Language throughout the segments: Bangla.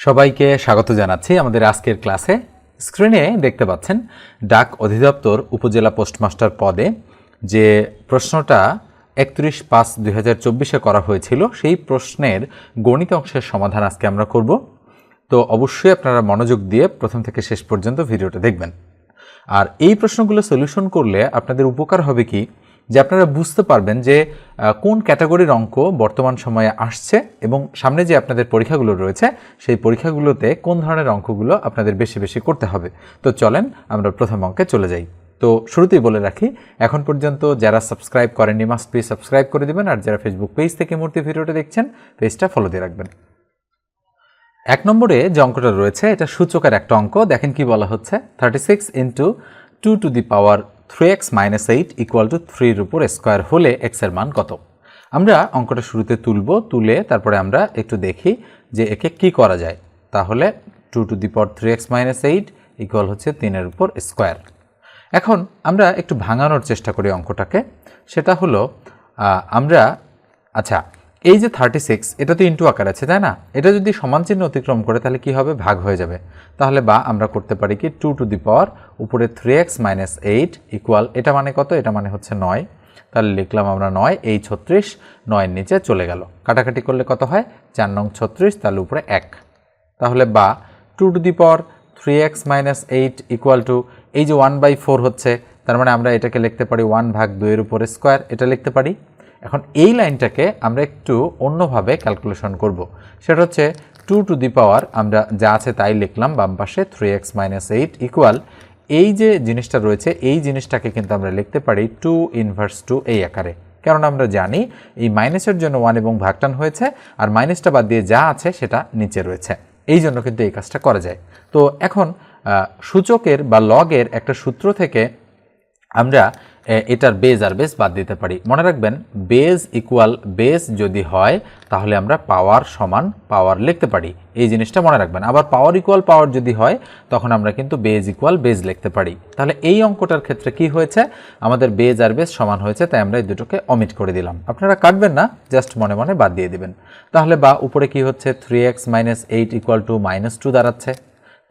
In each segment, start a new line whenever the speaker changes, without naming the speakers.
সবাইকে স্বাগত জানাচ্ছি আমাদের আজকের ক্লাসে। স্ক্রিনে দেখতে পাচ্ছেন ডাক অধিদপ্তর উপজেলা পোস্টমাস্টার পদে যে প্রশ্নটা একত্রিশ পাঁচ দুই করা হয়েছিল, সেই প্রশ্নের গণিত অংশের সমাধান আজকে আমরা করব। তো অবশ্যই আপনারা মনোযোগ দিয়ে প্রথম থেকে শেষ পর্যন্ত ভিডিওটা দেখবেন। আর এই প্রশ্নগুলো সলিউশন করলে আপনাদের উপকার হবে কি? যে আপনারা বুঝতে পারবেন যে কোন ক্যাটাগরির অঙ্ক বর্তমান সময়ে আসছে এবং সামনে যে আপনাদের পরীক্ষাগুলো রয়েছে, সেই পরীক্ষাগুলোতে কোন ধরনের অঙ্কগুলো আপনাদের বেশি বেশি করতে হবে। তো চলেন আমরা প্রথম অঙ্কে চলে যাই। তো শুরুতেই বলে রাখি, এখন পর্যন্ত যারা সাবস্ক্রাইব করেননি মাস্ট প্লিজ সাবস্ক্রাইব করে দিবেন, আর যারা ফেসবুক পেজ থেকে মূর্তি ভিডিওটা দেখছেন পেজটা ফলো দিয়ে রাখবেন। এক নম্বরে যে অঙ্কটা রয়েছে, এটা সূচকের একটা অঙ্ক। দেখেন কি বলা হচ্ছে thirty six into two to the power three x minus eight equal to থ্রির উপর স্কোয়ার হলে এক্সের মান কত? আমরা অঙ্কটা শুরুতে তুলব, তুলে তারপরে আমরা একটু দেখি যে একে কি করা যায়। তাহলে two to the power three X minus eight equal হচ্ছে তিনের উপর স্কোয়ার এখন আমরা একটু ভাঙানোর চেষ্টা করি অঙ্কটাকে। সেটা হলো আমরা আচ্ছা এই যে থার্টি সিক্স এটা তো ইন্টু আকার আছে, তাই না? এটা যদি সমান চিহ্ন অতিক্রম করে, তাহলে কি হবে? ভাগ হয়ে যাবে। তাহলে বা আমরা করতে পারি কি? টু টু দি পাওয়ার উপরে three X minus eight equal এটা মানে কত? এটা মানে হচ্ছে নয়। তাহলে লিখলাম আমরা নয়, এই ছত্রিশ, নয়ের নিচে চলে গেল। কাটাকাটি করলে কত হয়? চার নং ছত্রিশ, তাহলে উপরে এক। তাহলে বা two to the power three X minus eight equal to এই যে ওয়ান বাই ফোর হচ্ছে, তার মানে আমরা এটাকে লিখতে পারি ওয়ান ভাগ দুইয়ের উপরে স্কোয়ার এটা লিখতে পারি এখন এই লাইনটাকে আমরা একটু অন্যভাবে ক্যালকুলেশন করব। সেটা হচ্ছে টু টু দি পাওয়ার আমরা যা আছে তাই লিখলাম বাম পাশে three X minus eight equal এই যে জিনিসটা রয়েছে, এই জিনিসটাকে কিন্তু আমরা লিখতে পারি টু ইনভার্স টু এই আকারে। কারণ আমরা জানি এই মাইনাসের জন্য ওয়ান এবং ভাগটান হয়েছে, আর মাইনাসটা বাদ দিয়ে যা আছে সেটা নিচে রয়েছে। এই জন্য কিন্তু এই কাজটা করা যায়। তো এখন সূচকের বা লগের একটা সূত্র থেকে আমরা এটার বেজ আর বেস বাদ দিতে পারি। মনে রাখবেন বেজ ইকুয়াল বেস যদি হয়, তাহলে আমরা পাওয়ার সমান পাওয়ার লিখতে পারি। এই জিনিসটা মনে রাখবেন। আবার পাওয়ার ইকুয়াল পাওয়ার যদি হয়, তখন আমরা কিন্তু বেজ ইকুয়াল বেজ লিখতে পারি। তাহলে এই অঙ্কটার ক্ষেত্রে কি হয়েছে? আমাদের বেজ আর বেস সমান হয়েছে, তাই আমরা এই দুটোকে অমিট করে দিলাম। আপনারা কাটবেন না জাস্ট মনে মনে বাদ দিয়ে দিবেন। তাহলে বা উপরে কি হচ্ছে? Three X minus eight equal to minus two দাঁড়াচ্ছে।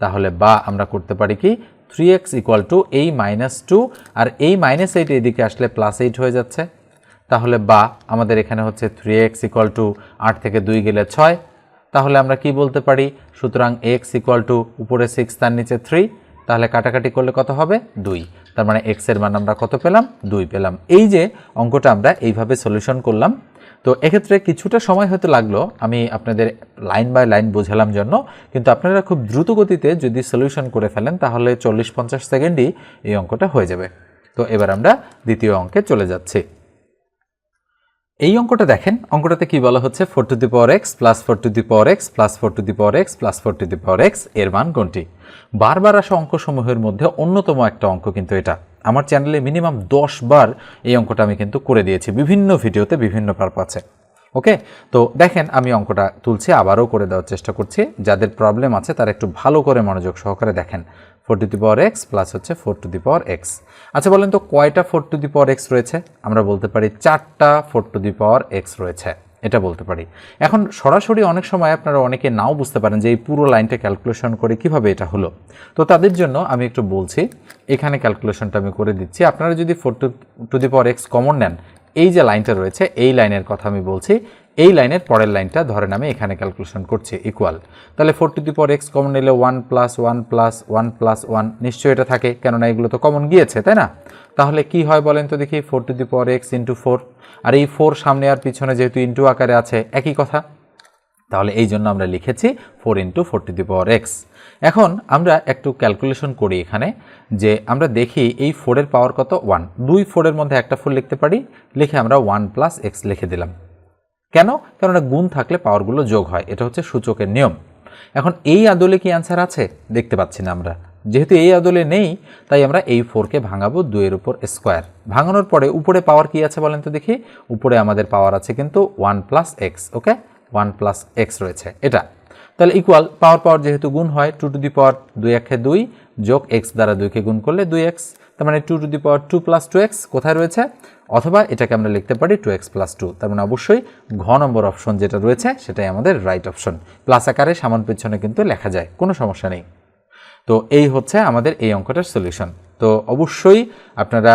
তাহলে বা আমরা করতে পারি কি? থ্রি এক্স ইকুয়াল টু এই মাইনাস টু আর এই মাইনাস এইট এদিকে আসলে প্লাস এইট হয়ে যাচ্ছে। তাহলে বা আমাদের এখানে হচ্ছে থ্রি এক্স ইকুয়াল টু আট থেকে দুই গেলে ছয়। তাহলে আমরা কি বলতে পারি? সুতরাং এক্স ইকুয়াল টু উপরে সিক্স তার নিচে থ্রি তাহলে কাটাকাটি করলে কত হবে? দুই। তার মানে এক্সের মান আমরা কত পেলাম? দুই পেলাম। এই যে অঙ্কটা আমরা এইভাবে সলিউশন করলাম। তো এক্ষেত্রে কিছুটা সময় হয়তো লাগল, আমি আপনাদের লাইন বাই লাইন বোঝালাম জন্য, কিন্তু আপনারা খুব দ্রুত গতিতে যদি সলিউশন করে ফেলেন, তাহলে চল্লিশ পঞ্চাশ সেকেন্ডই এই অঙ্কটা হয়ে যাবে। তো এবার আমরা দ্বিতীয় অঙ্কে চলে যাচ্ছি। এই অঙ্কটা দেখেন, অঙ্কটাতে কি বলা হচ্ছে? Four to the power X plus four to the power X plus four to the power X plus four to the power এক্সের মান কোনটি? বারবার আসা অঙ্কসমূহের মধ্যে অন্যতম একটা অঙ্ক কিন্তু এটা। আমার চ্যানেলে মিনিমাম দশ বার এই অঙ্কটা আমি কিন্তু করে দিয়েছি। বিভিন্ন ভিডিওতে বিভিন্ন পারপাসে ওকে তো দেখেন, আমি অঙ্কটা তুলছি, আবারও করে দেওয়ার চেষ্টা করছি। যাদের প্রবলেম আছে, তারা একটু ভালো করে মনোযোগ সহকারে দেখেন। Four to the power X plus হচ্ছে four to the power X আচ্ছা বলেন তো, কয়টা four to the power X রয়েছে? আমরা বলতে পারি, চারটা four to the power X রয়েছে। এটা বলতে পারি। এখন সরাসরি অনেক সময় আপনারা অনেকে নাও বুঝতে পারেন যে এই পুরো লাইনটা ক্যালকুলেশন করে কীভাবে এটা হলো। তো তাদের জন্য আমি একটু বলছি, এখানে ক্যালকুলেশনটা আমি করে দিচ্ছি। আপনারা যদি four to to the power X common নেন, এই যে লাইনটা রয়েছে, এই লাইনের কথা আমি বলছি এই লাইনের পরের লাইনটা ধরেন আমি এখানে ক্যালকুলেশন করছি ইকুয়াল তাহলে four to the power x common নিলে one plus one plus one plus one নিশ্চয়ই এটা থাকে, কেননা এগুলো তো কমন গিয়েছে, তাই না? তাহলে কি হয় বলেন তো দেখি four to the power x into four আর এই ফোর সামনে আর পিছনে যেহেতু ইন্টু আকারে আছে, একই কথা। তাহলে এই জন্য আমরা লিখেছি four into four to the power x এখন আমরা একটু ক্যালকুলেশন করি এখানে, যে আমরা দেখি এই ফোরের পাওয়ার কত? ওয়ান দুই ফোরের মধ্যে একটা ফোর লিখতে পারি, লিখে আমরা ওয়ান প্লাস এক্স লিখে দিলাম। কেন? কেননা গুণ থাকলে পাওয়ারগুলো যোগ হয়। এটা হচ্ছে সূচকের নিয়ম। এখন এই আদলে কি অ্যান্সার আছে? দেখতে পাচ্ছি না আমরা। যেহেতু এই আদলে নেই, তাই আমরা এই ফোরকে ভাঙাবো দুইয়ের উপর স্কোয়ার ভাঙানোর পরে উপরে পাওয়ার কি আছে বলেন তো দেখি? উপরে আমাদের পাওয়ার আছে কিন্তু one plus x okay one plus x রয়েছে। এটা। তাহলে ইকুয়াল পাওয়ার পাওয়ার যেহেতু গুণ হয় টু টু দি পাওয়ার দুই একে দুই যোগ এক্স দ্বারা দুইকে গুণ করলে দুই এক্স তার মানে two to the power two plus two x কোথায় রয়েছে? অথবা এটাকে আমরা লিখতে পারি টু এক্স প্লাস টু তার মানে অবশ্যই ঘ নম্বর অপশন যেটা রয়েছে, সেটাই আমাদের রাইট অপশন প্লাস আকারে সামান পিছনে কিন্তু লেখা যায়, কোনো সমস্যা নেই। তো এই হচ্ছে আমাদের এই অঙ্কটার সলিউশন তো অবশ্যই আপনারা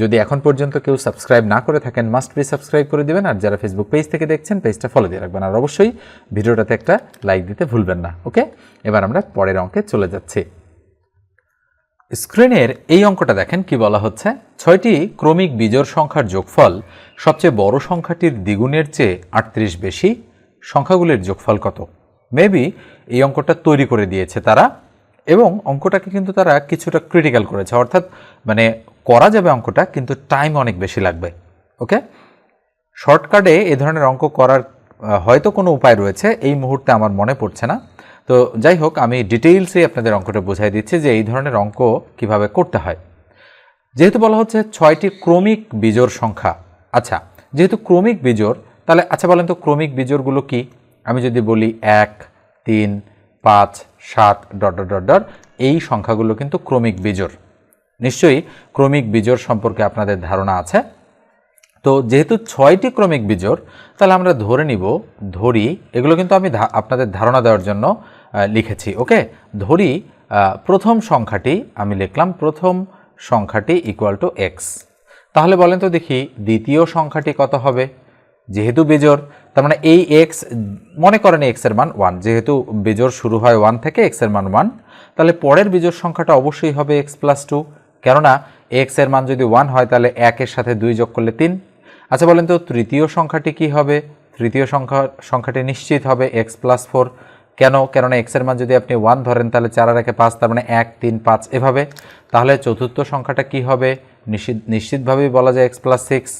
যদি এখন পর্যন্ত কেউ সাবস্ক্রাইব না করে থাকেন মাস্ট বি সাবস্ক্রাইব করে দেবেন। আর যারা ফেসবুক পেজ থেকে দেখছেন পেজটা ফলো দিয়ে রাখবেন। আর অবশ্যই ভিডিওটাতে একটা লাইক দিতে ভুলবেন না ওকে এবার আমরা পরের অঙ্কে চলে যাচ্ছি। স্ক্রিনের এই অঙ্কটা দেখেন কি বলা হচ্ছে? ছয়টি ক্রমিক বিজোড় সংখ্যার যোগফল সবচেয়ে বড় সংখ্যাটির দ্বিগুণের চেয়ে আটত্রিশ বেশি, সংখ্যাগুলির যোগফল কত? মেবি এই অঙ্কটা তৈরি করে দিয়েছে তারা এবং অঙ্কটাকে কিন্তু তারা কিছুটা ক্রিটিক্যাল করেছে। অর্থাৎ মানে করা যাবে অঙ্কটা, কিন্তু টাইম অনেক বেশি লাগবে। ওকে শর্টকাটে এ ধরনের অঙ্ক করার হয়তো কোনো উপায় রয়েছে, এই মুহূর্তে আমার মনে পড়ছে না। তো যাই হোক, আমি ডিটেইলসে আপনাদের অঙ্কটা বোঝাই দিচ্ছি যে এই ধরনের অঙ্ক কীভাবে করতে হয়। যেহেতু বলা হচ্ছে ছয়টি ক্রমিক বিজোড় সংখ্যা আচ্ছা যেহেতু ক্রমিক বিজোড়, তাহলে আচ্ছা বলেন তো ক্রমিক বিজোড়গুলো কি? আমি যদি বলি এক, তিন, পাঁচ, সাত, ডট ডট ডট এই সংখ্যাগুলো কিন্তু ক্রমিক বিজোড়। নিশ্চয়ই ক্রমিক বিজোড় সম্পর্কে আপনাদের ধারণা আছে। তো যেহেতু ছয়টি ক্রমিক বিজোড়, তাহলে আমরা ধরে নিব, ধরি, এগুলো কিন্তু আমি আপনাদের ধারণা দেওয়ার জন্য লিখেছি, ওকে? ধরি প্রথম সংখ্যাটি, আমি লিখলাম প্রথম সংখ্যাটি ইকুয়াল টু এক্স তাহলে বলেন তো দেখি, দ্বিতীয় সংখ্যাটি কত হবে? যেহেতু বেজোর তার মানে এই এক্স মনে করেন এক্সের মান ওয়ান যেহেতু বেজোর শুরু হয় ওয়ান থেকে এক্সের মান ওয়ান তাহলে পরের বিজোড় সংখ্যাটা অবশ্যই হবে এক্স প্লাস টু কেননা এক্সের মান যদি ওয়ান হয়, তাহলে একের সাথে দুই যোগ করলে তিন। আচ্ছা বলেন তো, তৃতীয় সংখ্যাটি কি হবে? তৃতীয় সংখ্যা, সংখ্যাটি নিশ্চিত হবে এক্স প্লাস ফোর কেন? কেননা এক্সের মান যদি আপনি ওয়ান ধরেন, তাহলে চার একে পাঁচ, তার মানে এক, তিন, পাঁচ এভাবে। তাহলে চতুর্থ সংখ্যাটা কি হবে? নিশ্চিত নিশ্চিতভাবেই বলা যায় এক্স প্লাস সিক্স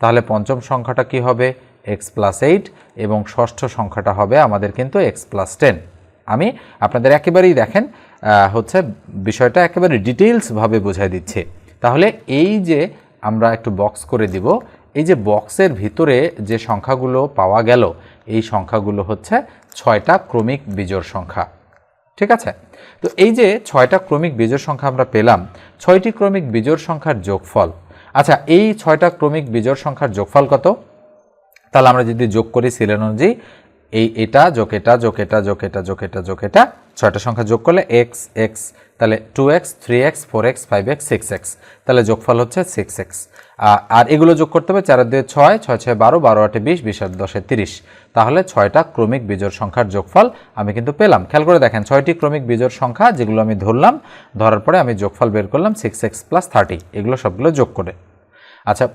তাহলে পঞ্চম সংখ্যাটা কি হবে? এক্স প্লাস এইট এবং ষষ্ঠ সংখ্যাটা হবে আমাদের কিন্তু এক্স প্লাস টেন আমি আপনাদের একেবারেই দেখেন হচ্ছে বিষয়টা একেবারে ডিটেলসভাবে বোঝাই দিচ্ছে। তাহলে এই যে আমরা একটু বক্স করে দিব, এই যে বক্সের ভিতরে যে সংখ্যাগুলো পাওয়া গেল, এই সংখ্যাগুলো হচ্ছে ছয়টা ক্রমিক বিজোড় সংখ্যা। ঠিক আছে? তো এই যে ছয়টা ক্রমিক বিজোড় সংখ্যা আমরা পেলাম, ছয়টি ক্রমিক বিজোড় সংখ্যার যোগফল। আচ্ছা এই ছয়টা ক্রমিক বিজোড় সংখ্যার যোগফল কত? তাহলে আমরা যদি যোগ করি সিলেন অনুযায়ী, এই এটা যোগ এটা যোগ এটা যোগ এটা যোগ এটা যোগ এটা, ছয়টা সংখ্যা যোগ করলে এক্স এক্স তাহলে two x three x four x five x six x তাহলে যোগফল হচ্ছে সিক্স এক্স আর এগুলো যোগ করতে হবে চারের দুয়ে ছয় ছয় ছয় বারো বারো আটে বিশ বিশ আট দশে তিরিশ। তাহলে ছয়টা ক্রমিক বিজোড় সংখ্যার যোগফল আমি কিন্তু পেলাম। খেয়াল করে দেখেন, ছয়টি ক্রমিক বিজোড় সংখ্যা যেগুলো আমি ধরলাম, ধরার পরে আমি যোগফল বের করলাম সিক্স এক্স প্লাস থার্টি এগুলো সবগুলো যোগ করে। আচ্ছা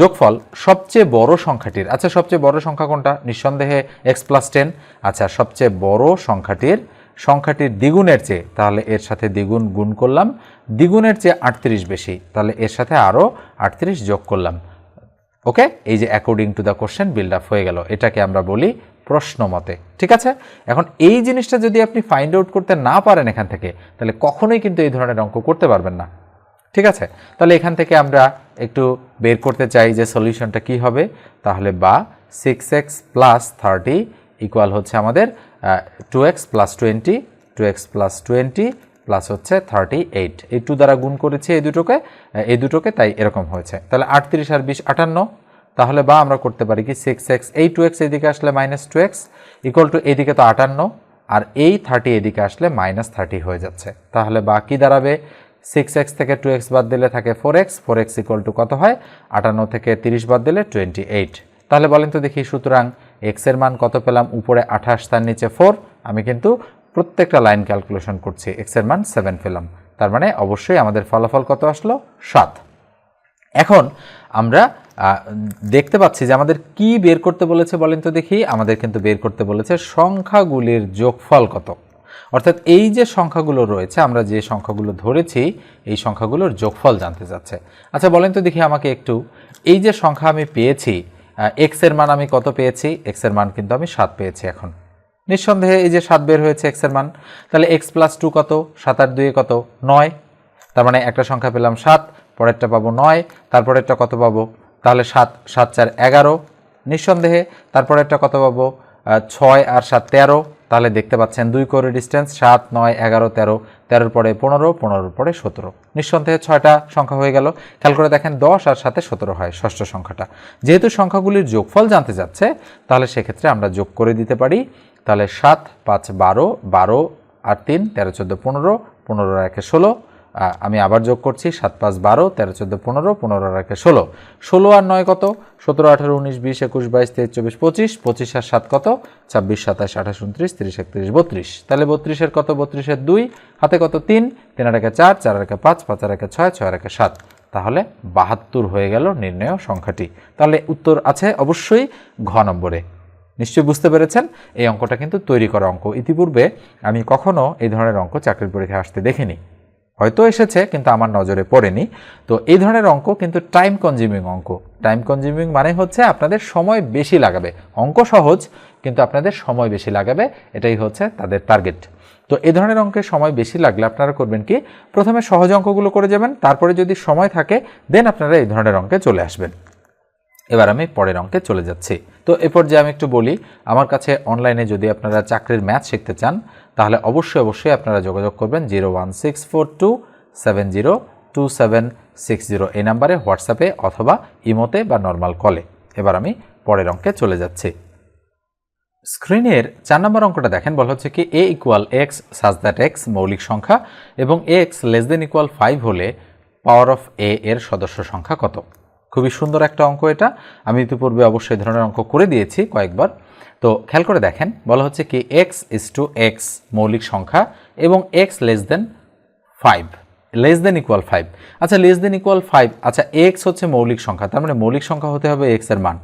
যোগফল সবচেয়ে বড় সংখ্যাটির আচ্ছা সবচেয়ে বড় সংখ্যা কোনটা? নিঃসন্দেহে এক্স প্লাস টেন আচ্ছা সবচেয়ে বড় সংখ্যাটির সংখ্যাটির দ্বিগুণের চেয়ে, তাহলে এর সাথে দ্বিগুণ গুণ করলাম। দ্বিগুণের চেয়ে আটত্রিশ বেশি, তাহলে এর সাথে আরও আটত্রিশ যোগ করলাম। ওকে এই যে according to the question build up হয়ে গেল। এটাকে আমরা বলি প্রশ্ন মতে। ঠিক আছে? এখন এই জিনিসটা যদি আপনি ফাইন্ড আউট করতে না পারেন এখান থেকে, তাহলে কখনোই কিন্তু এই ধরনের অঙ্ক করতে পারবেন না। ঠিক আছে? তাহলে এখান থেকে আমরা একটু বের করতে চাই যে সলিউশনটা কি হবে। তাহলে বা six x plus thirty equal হচ্ছে আমাদের two x plus twenty, two x plus twenty plus হচ্ছে থার্টি এইট। এই টু দ্বারা গুণ করেছি এই দুটোকে এই দুটোকে, তাই এরকম হয়েছে। তাহলে আটত্রিশ আর বিশ আটান্ন, তাহলে বা আমরা করতে পারি কি সিক্স এক্স এই টু এক্স এদিকে আসলে minus two x equal two এইদিকে তো আটান্ন, আর এই থার্টি এদিকে আসলে মাইনাস থার্টি হয়ে যাচ্ছে। তাহলে বা কি দাঁড়াবে? সিক্স এক্স থেকে টু এক্স বাদ দিলে থাকে four x four x equal two কত হয়? আটান্ন থেকে তিরিশ বাদ দিলে টোয়েন্টি এইট তাহলে বলেন তো দেখি সুতরাং এক্সের মান কত পেলাম? উপরে আঠাশ, তার নিচে ফোর আমি কিন্তু প্রত্যেকটা লাইন ক্যালকুলেশন করছি এক্সের মান সেভেন পেলাম। তার মানে অবশ্যই আমাদের ফলাফল কত আসলো? সাত। এখন আমরা দেখতে পাচ্ছি যে আমাদের কি বের করতে বলেছে বলেন তো দেখি। আমাদের কিন্তু বের করতে বলেছে সংখ্যাগুলির যোগফল কত। অর্থাৎ এই যে সংখ্যাগুলো রয়েছে, আমরা যে সংখ্যাগুলো ধরেছি, এই সংখ্যাগুলোর যোগফল জানতে চাচ্ছে। আচ্ছা বলেন তো দেখি আমাকে একটু। এই যে সংখ্যা আমি পেয়েছি এক্সের মান আমি কত পেয়েছি? এক্সের মান কিন্তু আমি সাত পেয়েছি এখন। নিঃসন্দেহে এই যে সাত বের হয়েছে এক্সের মান, তাহলে এক্স প্লাস টু কত? সাত আর দুয়ে কত? নয়। তার মানে একটা সংখ্যা পেলাম সাত, পরেরটা পাবো নয়, তারপরেরটা কত পাবো? তাহলে সাত সাত চার এগারো। নিঃসন্দেহে তারপরেরটা কত পাবো? ছয় আর সাত তেরো। তাহলে দেখতে পাচ্ছেন দুই করে ডিস্টেন্স সাত, নয়, এগারো, তেরো। তেরোর পরে পনেরো, পনেরোর পরে সতেরো। নিঃসন্দেহে ছয়টা সংখ্যা হয়ে গেল। খেয়াল করে দেখেন দশ আর সাথে সতেরো হয় ষষ্ঠ সংখ্যাটা। যেহেতু সংখ্যাগুলির যোগফল জানতে যাচ্ছে, তাহলে সেক্ষেত্রে আমরা যোগ করে দিতে পারি। তাহলে সাত, পাঁচ, বারো বারো আর তিন, তেরো, চোদ্দ, পনেরো পনেরো একে ষোলো। আমি আবার যোগ করছি, সাত পাঁচ বারো, তেরো চোদ্দ পনেরো পনেরো আর একে ষোলো। ষোলো আর নয় কত? সতেরো, আঠারো, উনিশ, বিশ, একুশ, বাইশ, তেইশ, চব্বিশ, পঁচিশ পঁচিশ আর সাত কত? ছাব্বিশ, সাতাশ, আঠাশ, উনত্রিশ, তিরিশ, একত্রিশ, বত্রিশ। তাহলে বত্রিশের কত? বত্রিশের দুই, হাতে কত? তিন তিন আর একে চার চার আর একে পাঁচ পাঁচ আর একে ছয় ছয় আর একে সাত। তাহলে বাহাত্তর হয়ে গেল নির্ণয় সংখ্যাটি। তাহলে উত্তর আছে অবশ্যই ঘ নম্বরে। নিশ্চয়ই বুঝতে পেরেছেন? এই অঙ্কটা কিন্তু তৈরি করা অঙ্ক। ইতিপূর্বে আমি কখনো এই ধরনের অঙ্ক চাকরির পরীক্ষায় আসতে দেখিনি। হয়তো এসেছে, কিন্তু আমার নজরে পড়েনি। তো এই ধরনের অঙ্ক কিন্তু টাইম কনজিউমিং অঙ্ক। টাইম কনজিউমিং মানে হচ্ছে আপনাদের সময় বেশি লাগাবে। অঙ্ক সহজ, কিন্তু আপনাদের সময় বেশি লাগাবে। এটাই হচ্ছে তাদের টার্গেট তো এই ধরনের অঙ্কের সময় বেশি লাগলে আপনারা করবেন কি? প্রথমে সহজ অঙ্কগুলো করে যাবেন, তারপরে যদি সময় থাকে দেন আপনারা এই ধরনের অঙ্কে চলে আসবেন। এবার আমি পরের অঙ্কে চলে যাচ্ছি। তো এরপর যে আমি একটু বলি, আমার কাছে অনলাইনে যদি আপনারা চাকরির ম্যাথ শিখতে চান, তাহলে অবশ্যই অবশ্যই আপনারা যোগাযোগ করবেন zero one six four two seven zero two seven six zero এই নাম্বারে হোয়াটসঅ্যাপে অথবা ইমোতে বা নর্মাল কলে এবার আমি পরের অঙ্কে চলে যাচ্ছি। স্ক্রিনের চার নম্বর অঙ্কটা দেখেন, বলা হচ্ছে কি A equal x such that x মৌলিক সংখ্যা এবং x less than equal five হলে পাওয়ার অফ এ এর সদস্য সংখ্যা কত? খুবই সুন্দর একটা অঙ্ক এটা। আমি ইতিপূর্বে অবশ্যই ধরনের অঙ্ক করে দিয়েছি কয়েকবার। তো খেয়াল করে দেখেন, বলা হচ্ছে কি এক্স ইস টু এক্স মৌলিক সংখ্যা এবং x less than five less than equal five আচ্ছা লেস দেন ইকুয়াল ফাইভ আচ্ছা এক্স হচ্ছে মৌলিক সংখ্যা, তার মানে মৌলিক সংখ্যা হতে হবে এক্সের মান।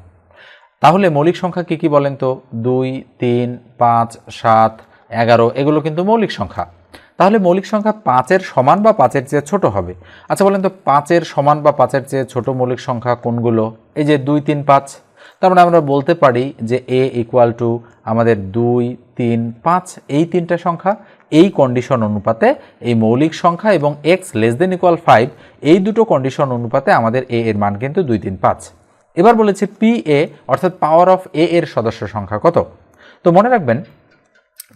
তাহলে মৌলিক সংখ্যা কি কি বলেন তো? দুই, তিন, পাঁচ, সাত, এগারো, এগুলো কিন্তু মৌলিক সংখ্যা। তাহলে মৌলিক সংখ্যা পাঁচের সমান বা পাঁচের চেয়ে ছোট হবে? আচ্ছা বলেন তো পাঁচের সমান বা পাঁচের চেয়ে ছোট মৌলিক সংখ্যা কোনগুলো? এই যে দুই, তিন, পাঁচ। তার মানে আমরা বলতে পারি যে এ ইকুয়াল টু আমাদের দুই, তিন, পাঁচ, এই তিনটা সংখ্যা, এই কন্ডিশন অনুপাতে এই মৌলিক সংখ্যা এবং x less than equal five এই দুটো কন্ডিশন অনুপাতে আমাদের এ এর মান কিন্তু দুই, তিন, পাঁচ। এবার বলেছে পি এ অর্থাৎ পাওয়ার অফ এ এর সদস্য সংখ্যা কত? তো মনে রাখবেন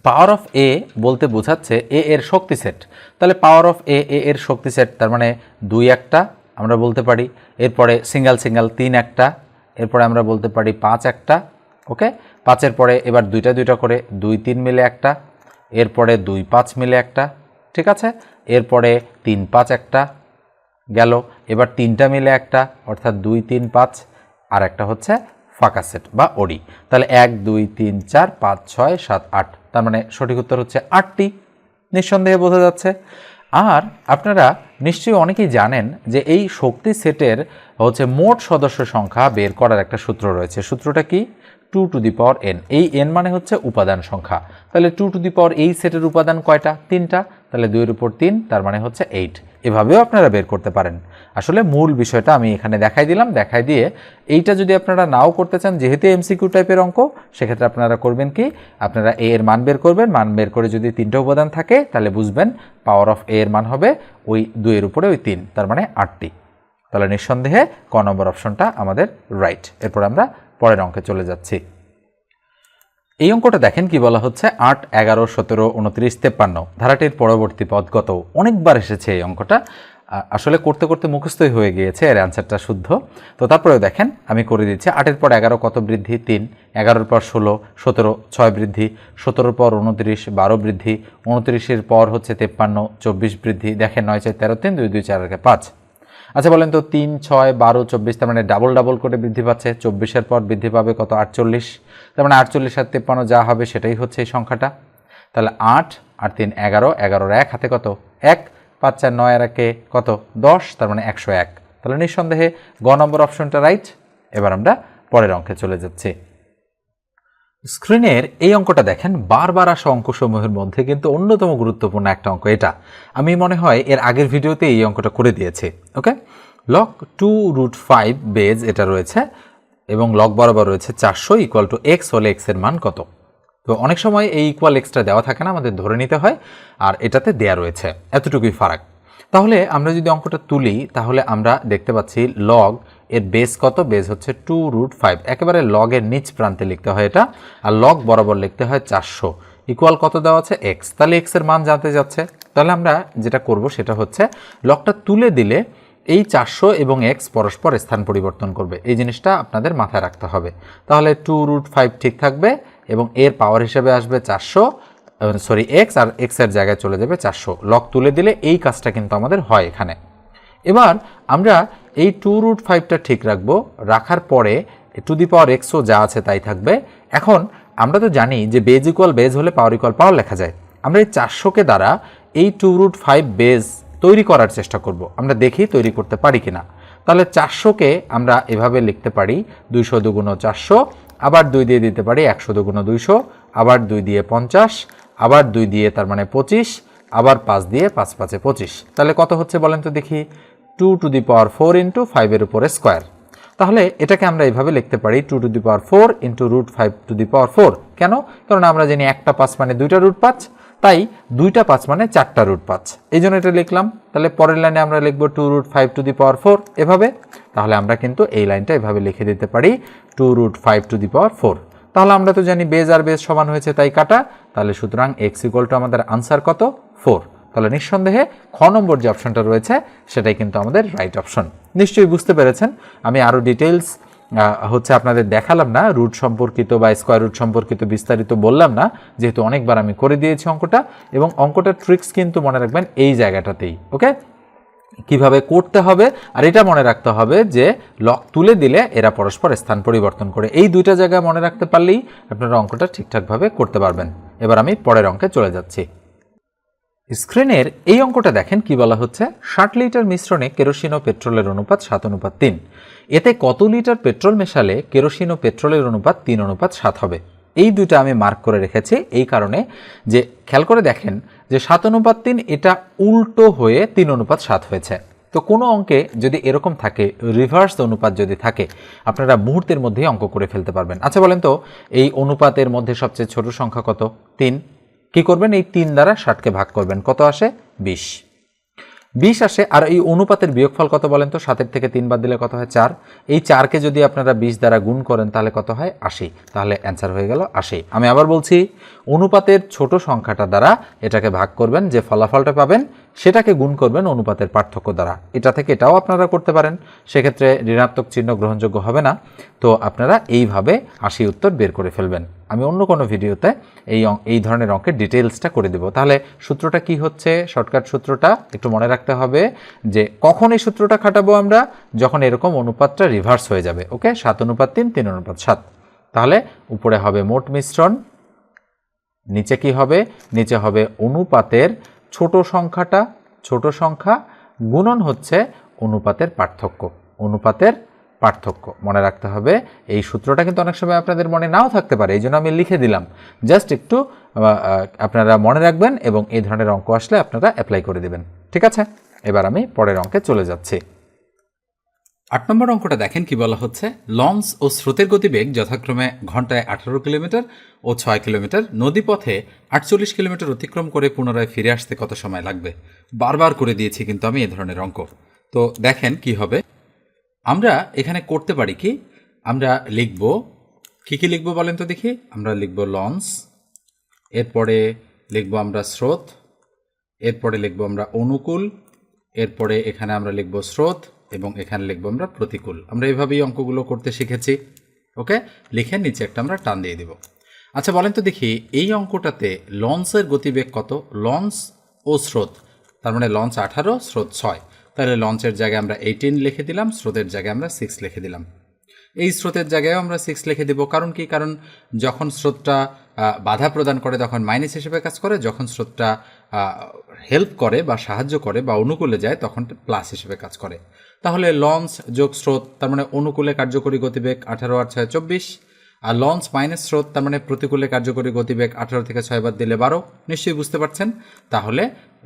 পাওয়ার অফ এ বলতে বোঝাচ্ছে এ এর শক্তি সেট তাহলে পাওয়ার অফ এ এ এর শক্তি সেট তার মানে দুই একটা আমরা বলতে পারি। এরপরে সিঙ্গেল সিঙ্গেল তিন একটা। এরপরে আমরা বলতে পারি পাঁচ একটা। ওকে পাঁচের পরে এবার দুইটা দুইটা করে দুই, তিন মিলে একটা। এরপরে দুই, পাঁচ মিলে একটা। ঠিক আছে? এরপরে তিন, পাঁচ একটা গেল। এবার তিনটা মিলে একটা, অর্থাৎ দুই, তিন, পাঁচ। আর একটা হচ্ছে ফাঁকা সেট বা ওডি। তাহলে এক, দুই, তিন, চার, পাঁচ, ছয়, সাত, আট। তার মানে সঠিক উত্তর হচ্ছে আটটি। নিঃসন্দেহে বোঝা যাচ্ছে। আর আপনারা নিশ্চয়ই অনেকেই জানেন যে এই শক্তি সেটের হচ্ছে মোট সদস্য সংখ্যা বের করার একটা সূত্র রয়েছে। সূত্রটা কি? Two to the power n. এই এন মানে হচ্ছে উপাদান সংখ্যা। তাহলে টু টু দি পাওয়ার এই সেটের উপাদান কয়টা? তিনটা। তাহলে দুইয়ের উপর তিন, তার মানে হচ্ছে এইট এভাবেও আপনারা বের করতে পারেন। আসলে মূল বিষয়টা আমি এখানে দেখাই দিলাম। দেখাই দিয়ে এইটা যদি আপনারা নাও করতে চান, যেহেতু এমসিকিউ টাইপের অঙ্ক, সেক্ষেত্রে আপনারা করবেন কি? আপনারা এ এর মান বের করবেন। মান বের করে যদি তিনটা উপাদান থাকে, তাহলে বুঝবেন পাওয়ার অফ এ এর মান হবে ওই দুইয়ের উপরে ওই তিন, তার মানে আটটি। তাহলে নিঃসন্দেহে ক নম্বর অপশনটা আমাদের রাইট এরপর আমরা পরের অঙ্কে চলে যাচ্ছি। এই অঙ্কটা দেখেন কি বলা হচ্ছে? আট, এগারো, সতেরো, উনত্রিশ, তেপ্পান্ন। ধারাটির পরবর্তী পদ কত অনেকবার এসেছে এই অঙ্কটা। আসলে করতে করতে মুখস্থই হয়ে গিয়েছে, এর অ্যান্সারটা শুদ্ধ। তো তারপরেও দেখেন, আমি করে দিচ্ছি, আটের পর এগারো কত বৃদ্ধি? তিন, এগারোর পর ষোলো, সতেরো, ছয় বৃদ্ধি, সতেরোর পর উনত্রিশ, বারো বৃদ্ধি, উনত্রিশের পর হচ্ছে তেপ্পান্ন, চব্বিশ বৃদ্ধি, দেখেন নয়, চার, তেরো, তিন, দুই দুই, চার পাঁচ। আচ্ছা বলেন তো, তিন, ছয়, বারো, চব্বিশ, তার মানে ডাবল ডাবল করে বৃদ্ধি পাচ্ছে। চব্বিশের পর বৃদ্ধি পাবে কত? আটচল্লিশ। তার মানে আটচল্লিশ আর তেপ্পান্ন যা হবে সেটাই হচ্ছে এই সংখ্যাটা। তাহলে আট আর তিন, এগারো, এগারোর এক হাতে কত? এক, পাঁচ, চার, নয় আর একে কত? দশ, তার মানে একশো এক। তাহলে নিঃসন্দেহে গ নম্বর অপশনটা রাইট এবার আমরা পরের অঙ্কে চলে যাচ্ছি। স্ক্রিনের এই অঙ্কটা দেখেন, বারবার আসা অঙ্কসমূহের মধ্যে কিন্তু অন্যতম গুরুত্বপূর্ণ একটা অঙ্ক এটা। আমি মনে হয় এর আগের ভিডিওতে এই অঙ্কটা করে দিয়েছি, okay? Log two root five base এটা রয়েছে, এবং লক বরাবর রয়েছে চারশো ইকুয়াল টু এক্স হলে এক্সের মান কত? তো অনেক সময় এই ইকুয়াল এক্সটা দেওয়া থাকে না, আমাদের ধরে নিতে হয়, আর এটাতে দেয়া রয়েছে, এতটুকুই ফারাক। তাহলে আমরা যদি অঙ্কটা তুলি, তাহলে আমরা দেখতে পাচ্ছি লগ এর বেস কত? বেস হচ্ছে টু রুট ফাইভ একেবারে লগের নিচ প্রান্তে লিখতে হয় এটা, আর লগ বরাবর লিখতে হয় চারশো। ইকুয়াল কত দেওয়া আছে? এক্স তাহলে এক্সের মান জানতে যাচ্ছে। তাহলে আমরা যেটা করব সেটা হচ্ছে লগটা তুলে দিলে এই চারশো এবং এক্স পরস্পর স্থান পরিবর্তন করবে। এই জিনিসটা আপনাদের মাথায় রাখতে হবে। তাহলে টু রুট ফাইভ ঠিক থাকবে এবং এর পাওয়ার হিসেবে আসবে চারশো সরি এক্স আর এক্সের জায়গায় চলে যাবে চারশো। লক তুলে দিলে এই কাজটা কিন্তু আমাদের হয় এখানে। এবার আমরা এই টু রুট ফাইভটা ঠিক রাখব, রাখার পরে টু দি পাওয়ার এক্সও যা আছে তাই থাকবে। এখন আমরা তো জানি যে বেজ ইকুয়াল বেজ হলে পাওয়ার ইকুয়াল পাওয়ার লেখা যায়। আমরা এই চারশোকে দ্বারা এই টু রুট ফাইভ বেজ তৈরি করার চেষ্টা করব। আমরা দেখি তৈরি করতে পারি কিনা। তাহলে চারশোকে আমরা এভাবে লিখতে পারি, দুইশো দুগুণ চারশো, আবার দুই দিয়ে দিতে পারি একশো দুগুণ দুইশো, আবার দুই দিয়ে পঞ্চাশ, আবার দুই দিয়ে তার মানে পঁচিশ, আবার পাঁচ দিয়ে পাঁচ পাঁচে পঁচিশ। তাহলে কত হচ্ছে বলেন তো দেখি? Two to the power four into ফাইভের উপরে স্কোয়ার তাহলে এটাকে আমরা এইভাবে লিখতে পারি two to the power four into root five to the power four কেন? কারণ আমরা জানি একটা পাঁচ মানে দুইটা রুট পাঁচ, তাই দুইটা পাঁচ মানে চারটা রুট পাঁচ। এই জন্য এটা লিখলাম। তাহলে পরের লাইনে আমরা লিখব two root five to the power four এভাবে। তাহলে আমরা কিন্তু এই লাইনটা এভাবে লিখে দিতে পারি two root five to the power four তাহলে আমরা তো জানি বেজ আর বেজ সমান হয়েছে, তাই কাটা। তাহলে সুতরাং এক্স ইকুয়াল টু আমাদের আনসার কত? ফোর তাহলে নিঃসন্দেহে খ নম্বর যে অপশনটা রয়েছে, সেটাই কিন্তু আমাদের রাইট অপশন নিশ্চয়ই বুঝতে পেরেছেন, আমি আরও ডিটেলস হচ্ছে আপনাদের দেখালাম না রুট সম্পর্কিত বা স্কোয়ার রুট সম্পর্কিত বিস্তারিত বললাম না, যেহেতু অনেকবার আমি করে দিয়েছি অঙ্কটা, এবং অঙ্কটার ট্রিক্স কিন্তু মনে রাখবেন এই জায়গাটাতেই ওকে কীভাবে করতে হবে, আর এটা মনে রাখতে হবে যে লক তুলে দিলে এরা পরস্পর স্থান পরিবর্তন করে। এই দুইটা জায়গায় মনে রাখতে পারলেই আপনারা অঙ্কটা ঠিকঠাকভাবে করতে পারবেন। এবার আমি পরের অঙ্কে চলে যাচ্ছি। স্ক্রিনের এই অঙ্কটা দেখেন কি বলা হচ্ছে? ষাট লিটার মিশ্রণে কেরোসিন ও পেট্রোলের অনুপাত সাত অনুপাত তিন। এতে কত লিটার পেট্রোল মেশালে কেরোসিন ও পেট্রোলের অনুপাত তিন অনুপাত সাত হবে? এই দুইটা আমি মার্ক করে রেখেছি এই কারণে যে খেয়াল করে দেখেন যে সাত অনুপাত তিন এটা উল্টো হয়ে তিন অনুপাত সাত হয়েছে। তো কোনো অঙ্কে যদি এরকম থাকে রিভার্স অনুপাত যদি থাকে, আপনারা মুহূর্তের মধ্যেই অঙ্ক করে ফেলতে পারবেন। আচ্ছা বলেন তো, এই অনুপাতের মধ্যে সবচেয়ে ছোট সংখ্যা কত? তিন। কি করবেন? এই তিন দ্বারা ষাটকে ভাগ করবেন। কত আসে? বিশ। বিশ আসে, আর এই অনুপাতের বিয়োগফল কত বলেন তো? সাতের থেকে তিন বাদ দিলে কত হয়? চার। এই চারকে যদি আপনারা বিশ দ্বারা গুণ করেন, তাহলে কত হয়? আশি। তাহলে অ্যান্সার হয়ে গেল আশি। আমি আবার বলছি, অনুপাতের ছোট সংখ্যাটা দ্বারা এটাকে ভাগ করবেন, যে ফলাফলটা পাবেন, সেটাকে গুণ করবেন অনুপাতের পার্থক্য দ্বারা। এটা থেকে এটাও আপনারা করতে পারেন। সেক্ষেত্রে ঋণাত্মক চিহ্ন গ্রহণযোগ্য হবে না। তো আপনারা এইভাবে আশি উত্তর বের করে ফেলবেন। আমি অন্য কোনো ভিডিওতে এই এই ধরনের অঙ্কের ডিটেলসটা করে দেব। তাহলে সূত্রটা কি হচ্ছে? শর্টকাট সূত্রটা একটু মনে রাখতে হবে যে কখন এই সূত্রটা খাটাবো আমরা? যখন এরকম অনুপাতটা রিভার্স হয়ে যাবে। ওকে? সাত অনুপাত তিন তিন অনুপাত সাত। তাহলে উপরে হবে মোট মিশ্রণ, নিচে কি হবে? নিচে হবে অনুপাতের ছোট সংখ্যাটা, ছোট সংখ্যা গুণন হচ্ছে অনুপাতের পার্থক্য। অনুপাতের পার্থক্য। মনে রাখতে হবে, এই সূত্রটা কিন্তু অনেক সময় আপনাদের মনে নাও থাকতে পারে এই জন্য আমি লিখে দিলাম। জাস্ট একটু আপনারা মনে রাখবেন এবং এই ধরনের অঙ্ক আসলে আপনারা অ্যাপ্লাই করে দেবেন। ঠিক আছে? এবার আমি পরের অঙ্কে চলে যাচ্ছি। আট নম্বর অঙ্কটা দেখেন কি বলা হচ্ছে? লঞ্চ ও স্রোতের গতিবেগ যথাক্রমে ঘন্টায় আঠারো কিলোমিটার ও ছয় কিলোমিটার, নদীপথে আটচল্লিশ কিলোমিটার অতিক্রম করে পুনরায় ফিরে আসতে কত সময় লাগবে? বারবার করে দিয়েছি কিন্তু আমি এ ধরনের অঙ্ক। তো দেখেন কি হবে। আমরা এখানে করতে পারি কি? আমরা লিখব, কি কি লিখব বলেন তো দেখি? আমরা লিখব লঞ্চ, এরপরে লিখব আমরা স্রোত, এরপরে লিখব আমরা অনুকূল, এরপরে এখানে আমরা লিখব স্রোত এবং এখানে লিখব আমরা প্রতিকূল। আমরা এইভাবেই অঙ্কগুলো করতে শিখেছি, ওকে? লিখে নিচে একটা আমরা টান দিয়ে দিব। আচ্ছা বলেন তো দেখি, এই অঙ্কটাতে লঞ্চের গতিবেগ কত? লঞ্চ ও স্রোত, তার মানে লঞ্চ আঠারো, স্রোত ছয়। তাহলে লঞ্চের জায়গায় আমরা এইটিন লিখে দিলাম, স্রোতের জায়গায় আমরা সিক্স লিখে দিলাম। এই স্রোতের জায়গায় আমরা সিক্স লিখে দেব। কারণ কি? কারণ যখন স্রোতটা বাধা প্রদান করে তখন মাইনাস হিসেবে কাজ করে, যখন স্রোতটা হেল্প করে বা সাহায্য করে বা অনুকূলে যায় তখন প্লাস হিসেবে কাজ করে। তাহলে লঞ্চ যোগ স্রোত, তার মানে অনুকূলে কার্যকরী গতিবেগ আঠারো আর ছয় চব্বিশ, আর লঞ্চ মাইনাস স্রোত, তার মানে প্রতিকূলে কার্যকরী গতিবেগ আঠারো থেকে ছয় বাদ দিলে বারো। নিশ্চয়ই বুঝতে পারছেন? তাহলে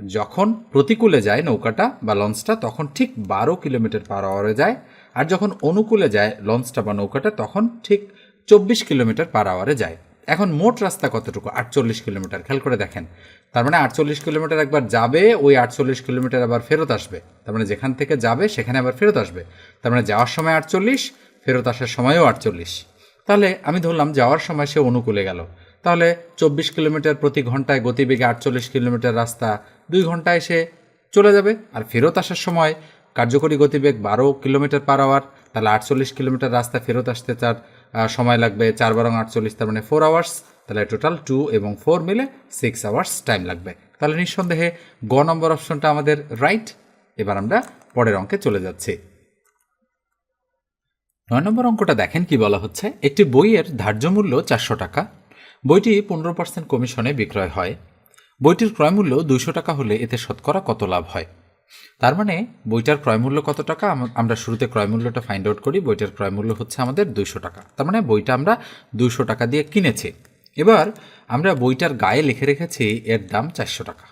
যখন প্রতিকূলে যায় নৌকাটা বা লঞ্চটা, তখন ঠিক বারো কিলোমিটার পার আওয়ারে যায়। আর যখন অনুকূলে যায় লঞ্চটা বা নৌকাটা, তখন ঠিক চব্বিশ কিলোমিটার পার আওয়ারে যায়। এখন মোট রাস্তা কতটুকু? আটচল্লিশ কিলোমিটার। খেয়াল করে দেখেন। তার মানে আটচল্লিশ কিলোমিটার একবার যাবে, ওই আটচল্লিশ কিলোমিটার আবার ফেরত আসবে। তার মানে যেখান থেকে যাবে, সেখানে আবার ফেরত আসবে। তার মানে যাওয়ার সময় আটচল্লিশ, ফেরত আসার সময়ও আটচল্লিশ। তাহলে আমি ধরলাম যাওয়ার সময় সে অনুকূলে গেল। তাহলে চব্বিশ কিলোমিটার প্রতি ঘন্টায় গতিবেগে আটচল্লিশ কিলোমিটার রাস্তা দুই ঘন্টায় সে চলে যাবে। আর ফেরত আসার সময় কার্যকরী গতিবেগ বারো কিলোমিটার পার আওয়ার তাহলে আটচল্লিশ কিলোমিটার রাস্তা ফেরত আসতে তার সময় লাগবে চার বারং আটচল্লিশ, তার মানে ফোর আওয়ার্স তাহলে টোটাল টু এবং ফোর মিলে সিক্স আওয়ার্স টাইম লাগবে। তাহলে নিঃসন্দেহে গ নম্বর অপশনটা আমাদের রাইট এবার আমরা পরের অঙ্কে চলে যাচ্ছি। নয় নম্বর অঙ্কটা দেখেন কি বলা হচ্ছে? একটি বইয়ের ধার্য মূল্য চারশো টাকা বইটি পনেরো পার্সেন্ট কমিশনে বিক্রয় হয়। বইটির ক্রয়মূল্য দুইশো টাকা হলে এতে শতকরা কত লাভ হয়? তার মানে বইটার ক্রয়মূল্য কত টাকা? আমরা শুরুতে ক্রয়মূল্যটা ফাইন্ড আউট করি, বইটার ক্রয়মূল্য হচ্ছে আমাদের দুইশো টাকা। তার মানে বইটা আমরা দুইশো টাকা দিয়ে কিনেছি। এবার আমরা বইটার গায়ে লিখে রেখেছি এর দাম চারশো টাকা।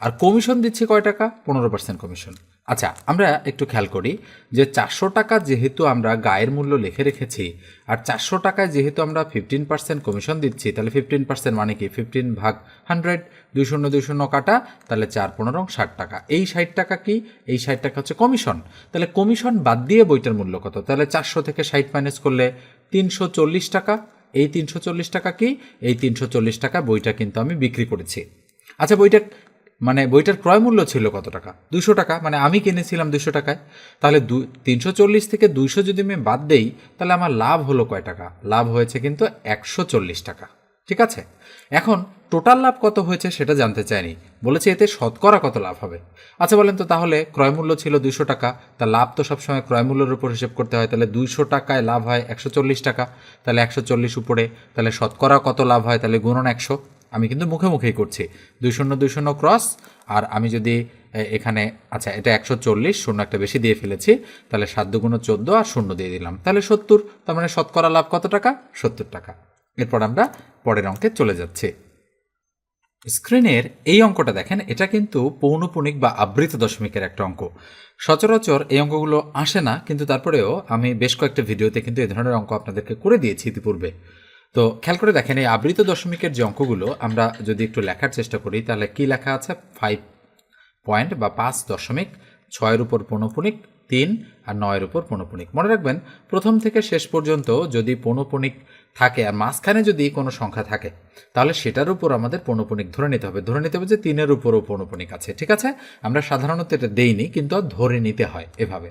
আর কমিশন দিচ্ছি কয় টাকা? পনেরো পার্সেন্ট কমিশন। আচ্ছা আমরা একটু খেয়াল করি যে চারশো টাকা যেহেতু আমরা গায়ের মূল্য লিখে রেখেছি, আর চারশো টাকায় যেহেতু আমরা ফিফটিন পার্সেন্ট কমিশন দিচ্ছি, তাহলে ফিফটিন পার্সেন্ট মানে কি? ফিফটিন ভাগ হান্ড্রেড দুই শূন্য দুই শূন্য কাটা, তাহলে চার পনেরো, ষাট টাকা। এই ষাট টাকা কি? এই ষাট টাকা হচ্ছে কমিশন তাহলে কমিশন বাদ দিয়ে বইটার মূল্য কত? তাহলে চারশো থেকে ষাট মাইনাস করলে তিনশো চল্লিশ টাকা। এই তিনশো চল্লিশ টাকা কি? এই তিনশো চল্লিশ টাকা বইটা কিন্তু আমি বিক্রি করেছি। আচ্ছা বইটা মানে বইটার ক্রয় মূল্য ছিল কত টাকা? দুশো টাকা মানে আমি কিনেছিলাম দুশো টাকায়। তাহলে দু, তিনশো চল্লিশ থেকে দুইশো যদি আমি বাদ দেই, তাহলে আমার লাভ হলো কয় টাকা? লাভ হয়েছে কিন্তু একশো চল্লিশ টাকা। ঠিক আছে? এখন টোটাল লাভ কত হয়েছে সেটা জানতে চাইনি। বলেছে এতে শতকরা কত লাভ হবে? আচ্ছা বলেন তো, তাহলে ক্রয়মূল্য ছিল দুইশো টাকা, তা লাভ তো সবসময় ক্রয়মূল্যের উপর হিসেব করতে হয়, তাহলে দুইশো টাকায় লাভ হয় একশো চল্লিশ টাকা, তাহলে একশো চল্লিশ উপরে, তাহলে শতকরা কত লাভ হয়, তাহলে গুণন একশো। আমি কিন্তু মুখে মুখেই করছি। দুই শূন্য দুই শূন্য ক্রস আর আমি যদি এখানে আচ্ছা এটা একশো চল্লিশ, শূন্য একটা বেশি দিয়ে ফেলেছি, তাহলে সাত দুগুণ চোদ্দ আর শূন্য দিয়ে দিলাম। তাহলে সত্তর, তার মানে শতকরা লাভ কত টাকা? সত্তর টাকা। এরপর আমরা পরের অঙ্কে চলে যাচ্ছি। স্ক্রিনের এই অঙ্কটা দেখেন, এটা কিন্তু পৌনপুণিক বা আবৃত দশমিকের একটা অঙ্ক। সচরাচর এই অঙ্কগুলো আসে না, কিন্তু তারপরেও আমি বেশ কয়েকটা ভিডিওতে কিন্তু এই ধরনের অঙ্ক আপনাদেরকে করে দিয়েছি ইতিপূর্বে। তো খেয়াল করে দেখেন, এই আবৃত দশমিকের যে অঙ্কগুলো, আমরা যদি একটু লেখার চেষ্টা করি, তাহলে কি লেখা আছে? ফাইভ পয়েন্ট বা পাঁচ দশমিক, ছয়ের উপর পৌনপুণিক তিন আর নয়ের উপর পৌনপুণিক মনে রাখবেন, প্রথম থেকে শেষ পর্যন্ত যদি পৌনপুণিক থাকে আর মাঝখানে যদি কোনো সংখ্যা থাকে, তাহলে সেটার উপর আমাদের পৌনপুণিক ধরে নিতে হবে। ধরে নিতে হবে যে তিনের উপরও পৌনপুণিক আছে, ঠিক আছে? আমরা সাধারণত এটা দেইনি, কিন্তু ধরে নিতে হয় এভাবে।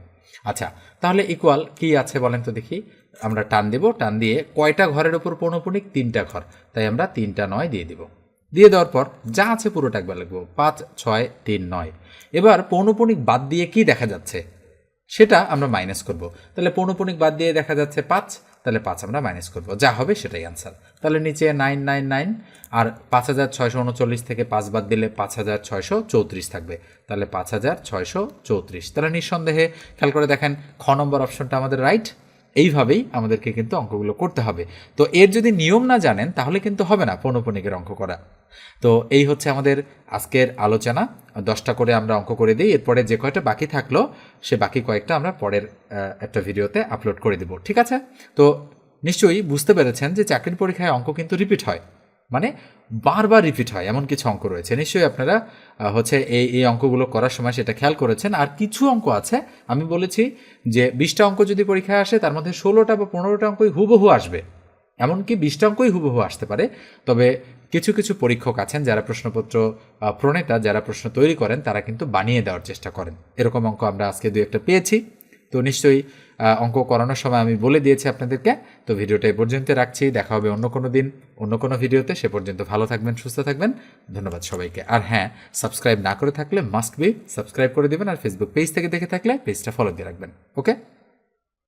আচ্ছা তাহলে ইকুয়াল কি আছে বলেন তো দেখি? আমরা টান দেব, টান দিয়ে কয়টা ঘরের উপর পৌনপুণিক তিনটা ঘর। তাই আমরা তিনটা নয় দিয়ে দিব। দিয়ে দেওয়ার পর যা আছে পুরোটা একবার লিখব। পাঁচ, ছয়, তিন, নয়। এবার পৌনপুণিক বাদ দিয়ে কি দেখা যাচ্ছে? সেটা আমরা মাইনাস করব। তাহলে পৌনপুণিক বাদ দিয়ে দেখা যাচ্ছে পাঁচ, তাহলে পাঁচ আমরা মাইনাস করব। যা হবে সেটাই আনসার তাহলে নিচে নাইন নাইন নাইন আর পাঁচ হাজার ছয়শো উনচল্লিশ থেকে পাঁচ বাদ দিলে পাঁচ হাজার ছয়শো চৌত্রিশ থাকবে। তাহলে পাঁচ হাজার ছয়শো চৌত্রিশ। তাহলে নিঃসন্দেহে খেয়াল করে দেখেন, খ নম্বর অপশনটা আমাদের রাইট এইভাবেই আমাদেরকে কিন্তু অঙ্কগুলো করতে হবে। তো এর যদি নিয়ম না জানেন, তাহলে কিন্তু হবে না পৌনপুণিকের অঙ্ক করা। তো এই হচ্ছে আমাদের আজকের আলোচনা। দশটা করে আমরা অঙ্ক করে দিই, এরপরে যে কয়টা বাকি থাকল, সে বাকি কয়েকটা আমরা পরের একটা ভিডিওতে আপলোড করে দেব। ঠিক আছে? তো নিশ্চয়ই বুঝতে পেরেছেন যে চাকরির পরীক্ষায় অঙ্ক কিন্তু রিপিট হয়। মানে বারবার রিপিট হয়, এমন কিছু অঙ্ক রয়েছে। নিশ্চয়ই আপনারা হচ্ছে এই এই অঙ্কগুলো করার সময় সেটা খেয়াল করেছেন। আর কিছু অঙ্ক আছে, আমি বলেছি যে বিশটা অঙ্ক যদি পরীক্ষায় আসে, তার মধ্যে ষোলোটা বা পনেরোটা অঙ্কই হুবহু আসবে। এমনকি বিশটা অঙ্কই হুবহু আসতে পারে। তবে কিছু কিছু পরীক্ষক আছেন যারা প্রশ্নপত্র প্রণেতা, যারা প্রশ্ন তৈরি করেন, তারা কিন্তু বানিয়ে দেওয়ার চেষ্টা করেন। এরকম অঙ্ক আমরা আজকে দু একটা পেয়েছি। তো নিশ্চয়ই অঙ্ক করানোর সময় আমি বলে দিয়েছি আপনাদেরকে। তো ভিডিওটা এ পর্যন্ত রাখছি। দেখা হবে অন্য কোনো দিন, অন্য কোনো ভিডিওতে। সে পর্যন্ত ভালো থাকবেন, সুস্থ থাকবেন। ধন্যবাদ সবাইকে। আর হ্যাঁ সাবস্ক্রাইব না করে থাকলে মাস্ট বি সাবস্ক্রাইব করে দেবেন। আর ফেসবুক পেজ থেকে দেখে থাকলে পেজটা ফলো দিয়ে রাখবেন। ওকে